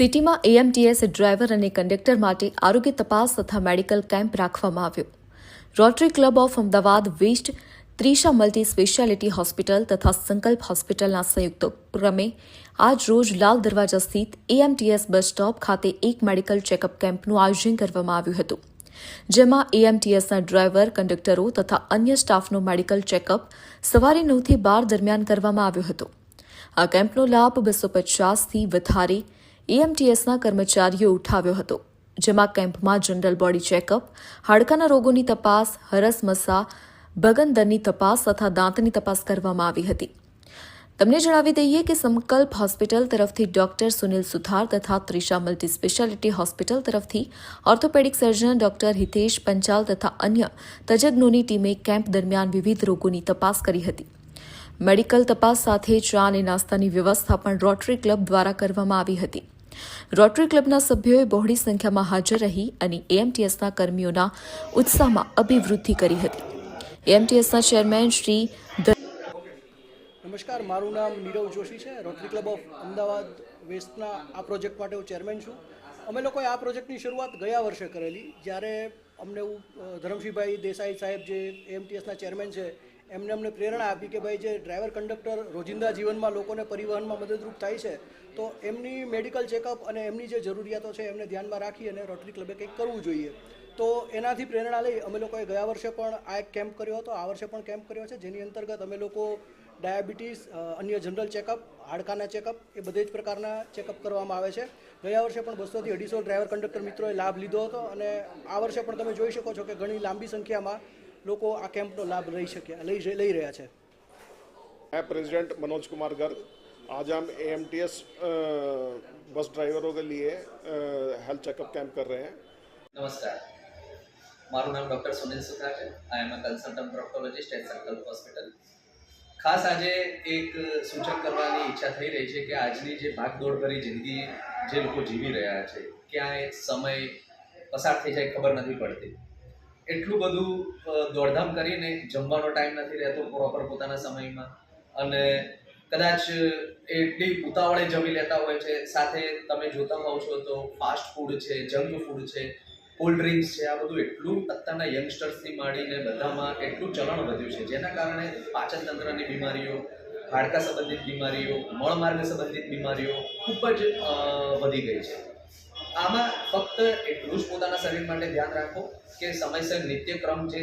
સિટીમાં AMTS driver અને conductor માટે આરોગ્ય તપાસ તથા મેડિકલ કેમ્પ રાખવામાં આવ્યો. Rotary club of Ahmedabad west Trisha multi speciality hospital તથા સંકલ્પ હોસ્પિટલના સંયુક્ત ઉપક્રમે આજ રોજ લાલ દરવાજા સ્થિત એએમટીએસ બસ સ્ટોપ ખાતે એક મેડિકલ ચેકઅપ કેમ્પનું આયોજન કરવામાં આવ્યું હતું. જેમાં એએમટીએસના ડ્રાઈવર, કંડક્ટરો તથા અન્ય સ્ટાફનો મેડિકલ ચેકઅપ સવારે નવથી બાર દરમિયાન કરવામાં આવ્યો હતો. આ કેમ્પનો લાભ બસો પચાસથી વધારે એએમટીએસના કર્મચારીઓ ઉઠાવ્યો હતો, જેમાં કેમ્પમાં જનરલ બોડી ચેકઅપ, હાડકાના રોગોની તપાસ હરસમસા બગનદરની તપાસ તથા દાંતની તપાસ કરવામાં આવી હતી. તમને જણાવી દઈએ કે સંકલ્પ હોસ્પિટલ તરફથી ડોક્ટર સુનિલ સુથાર તથા ત્રિશા મલ્ટી સ્પેશિયાલિટી હોસ્પિટલ તરફથી orthopaedic surgeon doctor Hitesh Panchal તથા અન્ય તજજ્ઞોની ટીમે કેમ્પ દરમિયાન વિવિધ રોગોની તપાસ કરી હતી. મેડિકલ તપાસ સાથે ચા અને નાસ્તાની વ્યવસ્થા પણ રોટરી ક્લબ દ્વારા કરવામાં આવી હતી. રોટરી ક્લબના સભ્યોએ બહોળી સંખ્યામાં હાજર રહી અને એએમટીએસના કર્મીઓના ઉત્સાહમાં અભિવૃદ્ધિ કરી હતી. એએમટીએસના ચેરમેન શ્રી નમસ્કાર, મારું નામ નીરવ જોશી છે. રોટરી ક્લબ ઓફ અમદાવાદ વેસ્ટના આ પ્રોજેક્ટ માટે હું ચેરમેન છું. અમે લોકોએ આ પ્રોજેક્ટની શરૂઆત ગયા વર્ષે કરેલી. જ્યારે અમને હું ધરમસિંહભાઈ દેસાઈ સાહેબ જે એમટીએસના ચેરમેન છે એમને અમને પ્રેરણા આપી કે ભાઈ જે ડ્રાઈવર કંડક્ટર રોજિંદા જીવનમાં લોકોને પરિવહનમાં મદદરૂપ થાય છે, તો એમની મેડિકલ ચેકઅપ અને એમની જે જરૂરિયાતો છે એમને ધ્યાનમાં રાખી અને રોટરી ક્લબે કંઈક કરવું જોઈએ. તો એનાથી પ્રેરણા લઈ અમે લોકોએ ગયા વર્ષે પણ આ એક કેમ્પ કર્યો હતો, આ વર્ષે પણ કેમ્પ કર્યો છે, જેની અંતર્ગત અમે લોકો ડાયાબિટીસ, અન્ય જનરલ ચેકઅપ, હાડકાના ચેકઅપ, એ બધે જ પ્રકારના ચેકઅપ કરવામાં આવે છે. ગયા વર્ષે પણ બસોથી અઢીસો ડ્રાઈવર કંડક્ટર મિત્રોએ લાભ લીધો હતો અને આ વર્ષે પણ તમે જોઈ શકો છો કે ઘણી લાંબી સંખ્યામાં લોકો આ કેમ્પનો લાભ લઈ શક્યા લઈ લઈ રહ્યા છે मैं प्रेसिडेंट मनोज कुमार गर्ग आज हम A M T S bus ड्राइवरों के लिए हेल्थ चेकअप कैंप कर रहे हैं નમસ્કાર મારું નામ ડૉક્ટર સુનિલ સુથાર છે I am a consultant proctologist at Sankalp hospital ખાસ આજે એક સૂચન કરવાની ઈચ્છા થઈ રહી છે કે આજની જે ભાગદોડ ભરી જિંદગી જે લોકો જીવી રહ્યા છે ક્યાંય સમય પસાર થઈ જાય ખબર નથી પડતી એટલું બધું દોડધામ કરીને જમવાનો ટાઈમ નથી રહેતો પ્રોપર પોતાના સમયમાં. અને કદાચ એટલી ઉતાવળે જમી લેતા હોય છે, સાથે તમે જોતા હોવ છો તો ફાસ્ટ ફૂડ છે જંક ફૂડ છે કોલ્ડ ડ્રિંક્સ છે, આ બધું એટલું અત્યારના યંગસ્ટર્સથી માંડીને બધામાં એટલું ચલણ વધ્યું છે, જેના કારણે પાચન તંત્રની બીમારીઓ, હાડકા સંબંધિત બીમારીઓ મળમાર્ગ સંબંધિત બીમારીઓ ખૂબ જ વધી ગઈ છે. આમાં ફક્ત એટલું જ પોતાના શરીર માટે ધ્યાન રાખો કે સમયસર નિત્યક્રમ જે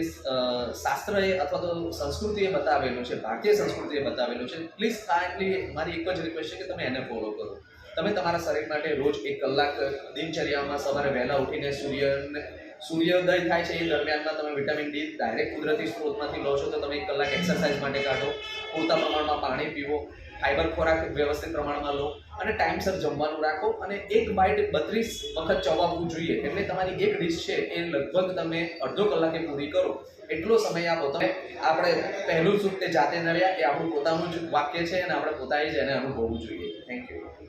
શાસ્ત્રએ અથવા તો સંસ્કૃતિએ બતાવેલું છે, ભારતીય સંસ્કૃતિએ બતાવેલું છે પ્લીઝ કાઇન્ડલી મારી એક જ રિક્વેસ્ટ છે કે તમે એને ફોલો કરો. તમે તમારા શરીર માટે રોજ એક કલાક દિનચર્યામાં સવારે વહેલા ઉઠીને સૂર્યને સૂર્યોદય થાય છે એ દરમિયાનમાં તમે વિટામિન ડી ડાયરેક્ટ કુદરતી સ્ત્રોતમાંથી લો છો તો તમે એક કલાક એક્સરસાઇઝ માટે કાઢો, પૂરતા પ્રમાણમાં પાણી પીવો ફાઈબર ખોરાક વ્યવસ્થિત પ્રમાણમાં લો અને ટાઈમસર જમવાનું રાખો અને એક બાઇટ બત્રીસ વખત ચવાવવું જોઈએ એટલે તમારી એક ડીશ છે એ લગભગ તમે અડધો કલાકે પૂરી કરો. એટલો સમય આપો. તમે આપણે પહેલું સુખ તે જાતે નડ્યા એ આપણું પોતાનું જ વાક્ય છે અને આપણે પોતાએ જ એને અનુભવવું જોઈએ. Thank you